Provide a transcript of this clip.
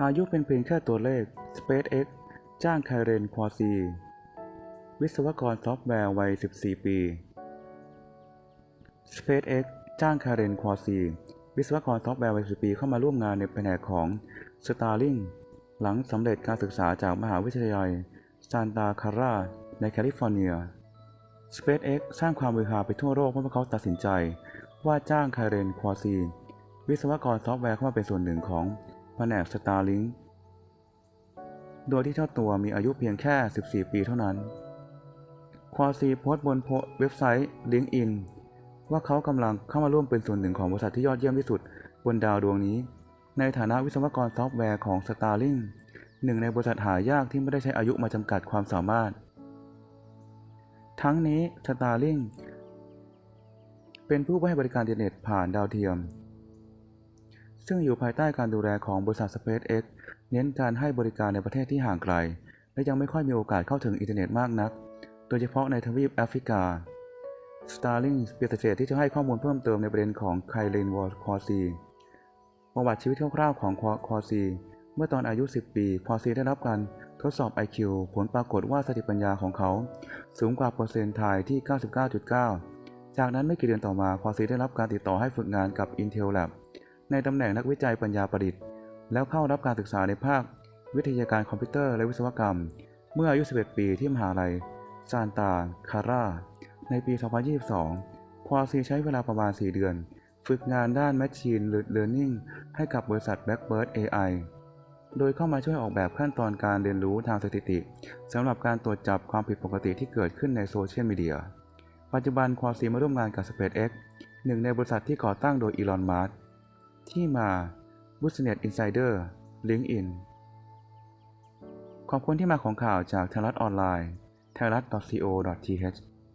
อายุเป็นเพียงแค่ตัวเลข SpaceX จ้างไคเรนควอซี วิศวกรซอฟต์แวร์วัย 14 ปี SpaceX จ้างไคเรนควอซี วิศวกรซอฟต์แวร์วัย10ปีเข้ามาร่วมงานในแผนกของ Starlink หลังสำเร็จการศึกษาจากมหาวิทยาลัยซานตาคาราในแคลิฟอร์เนีย SpaceX สร้างความมือฮาไปทั่วโลกเมื่อพวกเขาตัดสินใจ ว่าจ้างไคเรนควอซี วิศวกรซอฟต์แวร์เข้ามาเป็นส่วนหนึ่งของ แผนก Starlink โดยที่เจ้าตัวมีอายุเพียงแค่ 14 ปีเท่านั้น ควอซีโพสต์บนเว็บไซต์ LinkedIn ว่าเขากำลังเข้ามาร่วมเป็นส่วนหนึ่งของบริษัทที่ยอดเยี่ยมที่สุดบนดาวดวงนี้ ในฐานะวิศวกรซอฟต์แวร์ของ Starlink หนึ่งในบริษัทหายากที่ไม่ได้ใช้อายุมาจำกัดความสามารถ ทั้งนี้ Starlink เป็นผู้ให้บริการอินเทอร์เน็ตผ่านดาวเทียม ซึ่งอยู่ภายใต้การดูแลของบริษัท SpaceX เน้นการให้บริการในประเทศที่ห่างไกล และยังไม่ค่อยมีโอกาสเข้าถึงอินเทอร์เน็ตมากนัก โดยเฉพาะในทวีปแอฟริกา Starlink ปฏิเสธที่จะให้ข้อมูลเพิ่มเติมในประเด็นของไคลเรนวอร์คอซีประวัติชีวิตคร่าวๆของคอซีเมื่อตอนอายุ 10 ปี คอซีได้รับการทดสอบ IQ ผลปรากฏว่าสติปัญญาของเขา สูงกว่าเปอร์เซ็นต์ไทยที่ 99.9 จากนั้นไม่กี่เดือนต่อมา คอซีได้รับการติดต่อให้ฝึกงานกับ Intel Lab ในตำแหน่งนักวิจัยปัญญาประดิษฐ์ แล้วเข้ารับการศึกษาในภาค วิทยาการคอมพิวเตอร์และวิศวกรรม เมื่ออายุ 11 ปีที่มหาลัยซานตา คาร่า ในปี 2022 ควาซีใช้เวลาประมาณ 4 เดือน ฝึกงานด้าน Machine Learning ให้กับบริษัท Blackbird AI โดยเข้ามาช่วยออกแบบขั้นตอนการเรียนรู้ทางสถิติสำหรับการตรวจจับความผิดปกติที่เกิดขึ้นในโซเชียลมีเดีย ปัจจุบันควาซีมาร่วมงานกับ SpaceX หนึ่งในบริษัทที่ก่อตั้งโดยอีลอน มัสก์ ที่มา Business Insider LinkedIn ขอบคุณที่มาของข่าวจากไทยรัฐออนไลน์ไทยรัฐ .co.th